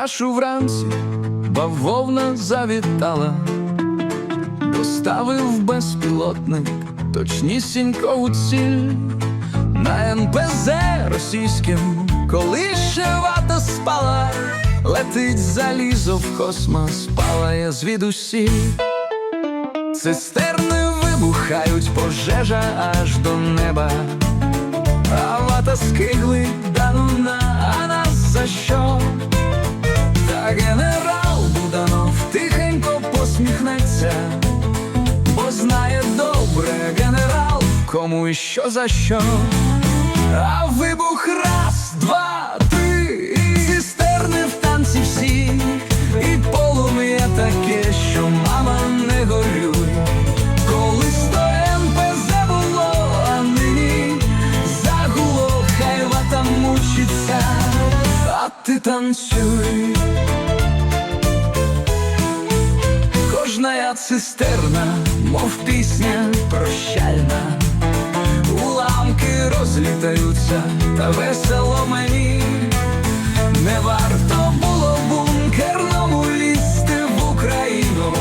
Спершу вранці бавовна завітала, доставив безпілотник точнісінько у ціль на НПЗ російським, коли ще вата спала, летить залізо в космос, палає звідусіль. Цистерни вибухають, пожежа аж до неба. А вата скигли, да ну на, а нас за що? Тихенько посміхнеться, бо знає добре генерал, кому і що за що. А вибух раз, два, три, цистерни в танці всі, і полум'я таке, що мама не горюй. Колись то НПЗ було, а нині загуло, хай вата а ти танцюй. Кожна цистерна, мов пісня прощальна, уламки розлітаються, та весело мені. Не варто було бункерному лізти в Україну.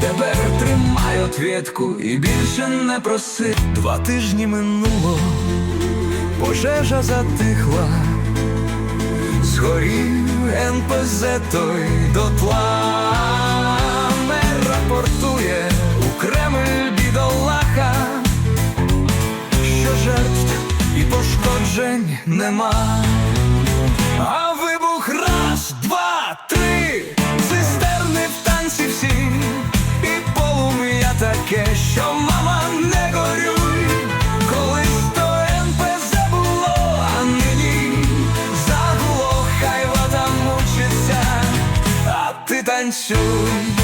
Тепер тримай отвідку і більше не проси. Два тижні минуло, пожежа затихла, згорів НПЗ той дотла. Нема. А вибух раз, два, три, цистерни в танці всі, і полум'я таке, що мама не горюй, колись то НПЗ було, а нині загуло, хай вода мучиться, а ти танцюй.